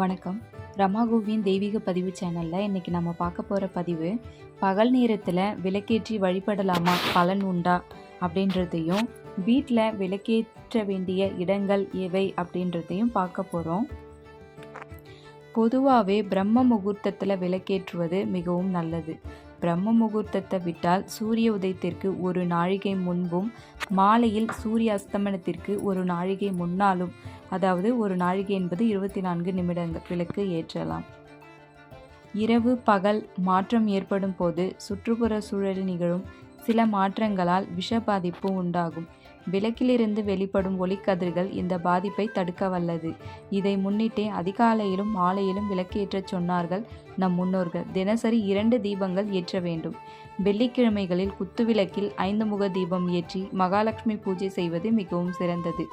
வணக்கம். ரமாகோவின் தெய்வீக பதிவு சேனலில் இன்றைக்கி நம்ம பார்க்க போகிற பதிவு பகல் நேரத்தில் விளக்கேற்றி வழிபடலாமா பலன் உண்டா அப்படின்றதையும் வீட்டில் விளக்கேற்ற வேண்டிய இடங்கள் எவை அப்படின்றதையும் பார்க்க போகிறோம் பொதுவாகவே பிரம்ம முகூர்த்தத்தில் விளக்கேற்றுவது மிகவும் நல்லது. பிரம்ம முகூர்த்தத்தை விட்டால் சூரிய உதயத்திற்கு ஒரு நாழிகை முன்பும் மாலையில் சூரிய அஸ்தமனத்திற்கு ஒரு நாழிகை முன்னாலும் அதாவது ஒரு நாழிகை என்பது இருபத்தி நான்கு நிமிடங்கள் விளக்கு ஏற்றலாம். இரவு பகல் மாற்றம் ஏற்படும் போது சுற்றுப்புற சூழலில் நிகழும். சில மாற்றங்களால் விஷ பாதிப்பு உண்டாகும். விளக்கிலிருந்து வெளிப்படும் ஒளிக்கதிர்கள் இந்த பாதிப்பை தடுக்க வல்லது. இதை முன்னிட்டே அதிகாலையிலும் மாலையிலும் விளக்கேற்றச் சொன்னார்கள் நம் முன்னோர்கள். தினசரி இரண்டு தீபங்கள் ஏற்ற வேண்டும். வெள்ளிக்கிழமைகளில் குத்துவிளக்கில் ஐந்து முக தீபம் ஏற்றி மகாலட்சுமி பூஜை செய்வது மிகவும் சிறந்தது.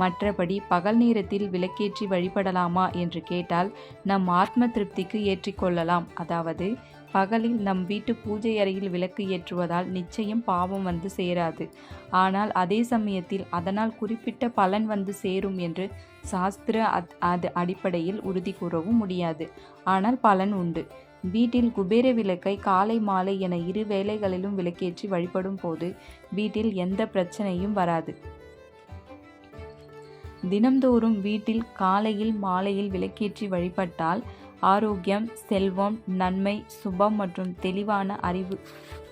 மற்றபடி பகல் நேரத்தில் விளக்கேற்றி வழிபடலாமா என்று கேட்டால் நம் ஆத்ம திருப்திக்கு ஏற்றிக்கொள்ளலாம் அதாவது பகலில் நம் வீட்டு பூஜை அறையில் விளக்கு ஏற்றுவதால் நிச்சயம் பாவம் வந்து சேராது. ஆனால் அதே சமயத்தில் அதனால் குறிப்பிட்ட பலன் வந்து சேரும் என்று சாஸ்திர அது அடிப்படையில் உறுதி கூறவும் முடியாது. ஆனால் பலன் உண்டு. வீட்டில் குபேர விளக்கை காலை மாலை என இரு வேளைகளிலும் விளக்கேற்றி வழிபடும் போது வீட்டில் எந்த பிரச்சனையும் வராது. தினம்தோறும் வீட்டில் காலையில் மாலையில் விளக்கேற்றி வழிபட்டால் ஆரோக்கியம் செல்வம் நன்மை சுபம் மற்றும் தெளிவான அறிவு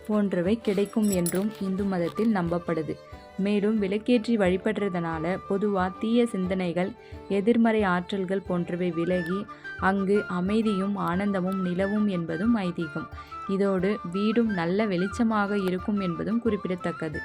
போன்றவை கிடைக்கும் என்றும் இந்து மதத்தில் நம்பப்படுது. மேலும் விளக்கேற்றி வழிபடுறதுனால பொதுவாக தீய சிந்தனைகள் எதிர்மறை ஆற்றல்கள் போன்றவை விலகி அங்கு அமைதியும் ஆனந்தமும் நிலவும் என்பதும் ஐதீகம். இதோடு வீடும் நல்ல வெளிச்சமாக இருக்கும் என்பதும் குறிப்பிடத்தக்கது.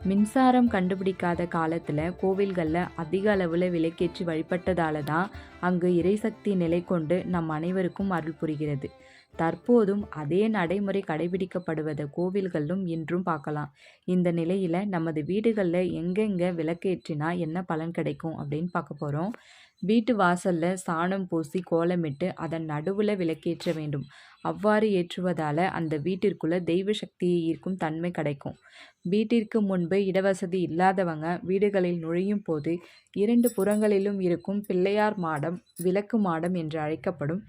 மின்சாரம் கண்டுபிடிக்காத காலத்தில் கோவில்களில் அதிக அளவில் விலைக்கேற்றி வழிபட்டதால தான் அங்கு இறைசக்தி நிலை கொண்டு நம் அனைவருக்கும் அருள் புரிகிறது. தற்போதும் அதே நடைமுறை கடைபிடிக்கப்படுவதை கோவில்களிலும் இன்றும் பார்க்கலாம். இந்த நிலையில் நமது வீடுகளில் எங்கெங்கே விளக்கேற்றினா என்ன பலன் கிடைக்கும் அப்படின்னு பார்க்க போகிறோம் வீட்டு வாசலில் சாணம் பூசி கோலமிட்டு அதன் நடுவில் விளக்கேற்ற வேண்டும். அவ்வாறு ஏற்றுவதால் அந்த வீட்டிற்குள்ளே தெய்வ சக்தியை ஈர்க்கும் தன்மை கிடைக்கும். வீட்டிற்கு முன்பு இடவசதி இல்லாதவங்க வீடுகளில் நுழையும் போது இரண்டு புறங்களிலும் இருக்கும் பிள்ளையார் மாடம் விளக்கு மாடம் என்று அழைக்கப்படும்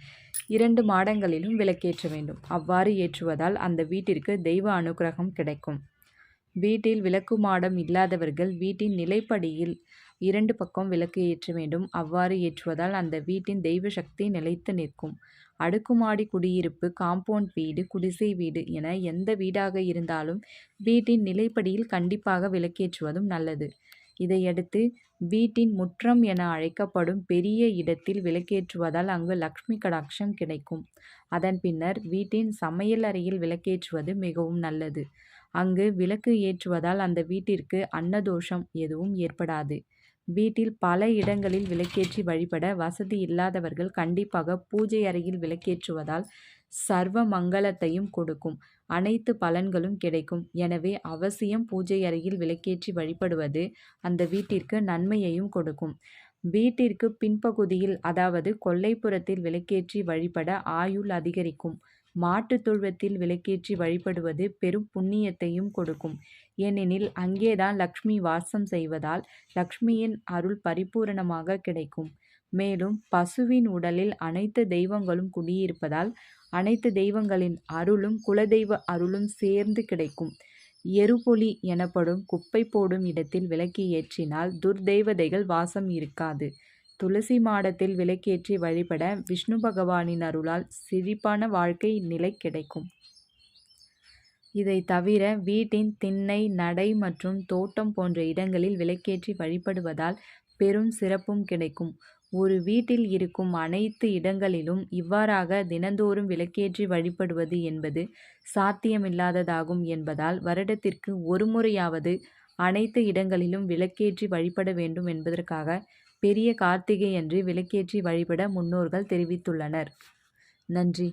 இரண்டு மாடங்களிலும் விளக்கேற்ற வேண்டும். அவ்வாறு ஏற்றுவதால் அந்த வீட்டிற்கு தெய்வ அனுகிரகம் கிடைக்கும். வீட்டில் விளக்கு மாடம் இல்லாதவர்கள் வீட்டின் நிலைப்படியில் இரண்டு பக்கம் விளக்கு ஏற்ற வேண்டும். அவ்வாறு ஏற்றுவதால் அந்த வீட்டின் தெய்வ சக்தி நிலைத்து நிற்கும். அடுக்குமாடி குடியிருப்பு காம்பவுண்ட் வீடு குடிசை வீடு என எந்த வீடாக இருந்தாலும் வீட்டின் நிலைப்படியில் கண்டிப்பாக விளக்கேற்றுவதும் நல்லது. இதையடுத்து வீட்டின் முற்றம் என அழைக்கப்படும் பெரிய இடத்தில் விளக்கேற்றுவதால் அங்கு லக்ஷ்மி கடாட்சம் கிடைக்கும். அதன் பின்னர் வீட்டின் சமையல் அறையில் விளக்கேற்றுவது மிகவும் நல்லது. அங்கு விளக்கு ஏற்றுவதால் அந்த வீட்டிற்கு அன்னதோஷம் எதுவும் ஏற்படாது. வீட்டில் பல இடங்களில் விளக்கேற்றி வழிபட வசதி இல்லாதவர்கள் கண்டிப்பாக பூஜை அறையில் விளக்கேற்றுவதால் சர்வ மங்களத்தையும் கொடுக்கும். அனைத்து பலன்களும் கிடைக்கும். எனவே அவசியம் பூஜை அறையில் விளக்கேற்றி வழிபடுவது அந்த வீட்டிற்கு நன்மையையும் கொடுக்கும். வீட்டிற்கு பின்பகுதியில் அதாவது கொல்லைப்புறத்தில் விளக்கேற்றி வழிபட ஆயுள் அதிகரிக்கும். மாட்டுத் தொழுவத்தில் விளக்கேற்றி வழிபடுவது பெரும் புண்ணியத்தையும் கொடுக்கும். ஏனெனில் அங்கேதான் லக்ஷ்மி வாசம் செய்வதால் லக்ஷ்மியின் அருள் பரிபூரணமாக கிடைக்கும். மேலும் பசுவின் உடலில் அனைத்து தெய்வங்களும் குடியிருப்பதால் அனைத்து தெய்வங்களின் அருளும் குலதெய்வ அருளும் சேர்ந்து கிடைக்கும். எருபொலி எனப்படும் குப்பை போடும் இடத்தில் விளக்கு ஏற்றினால் துர்தெய்வதைகள் வாசம் இருக்காது. துளசி மாடத்தில் விளக்கேற்றி வழிபட விஷ்ணு பகவானின் அருளால் சிரிப்பான வாழ்க்கை நிலை கிடைக்கும். இதை தவிர வீட்டின் திண்ணை நடை மற்றும் தோட்டம் போன்ற இடங்களில் விளக்கேற்றி வழிபடுவதால் பெரும் சிறப்பும் கிடைக்கும். ஒரு வீட்டில் இருக்கும் அனைத்து இடங்களிலும் இவ்வாறாக தினந்தோறும் விளக்கேற்றி வழிபடுவது என்பது சாத்தியமில்லாததாகும் என்பதால் வருடத்திற்கு ஒரு முறையாவது அனைத்து இடங்களிலும் விளக்கேற்றி வழிபட வேண்டும் என்பதற்காக பெரிய கார்த்திகை அன்று விளக்கேற்றி வழிபட முன்னோர்கள் தெரிவித்துள்ளனர். நன்றி.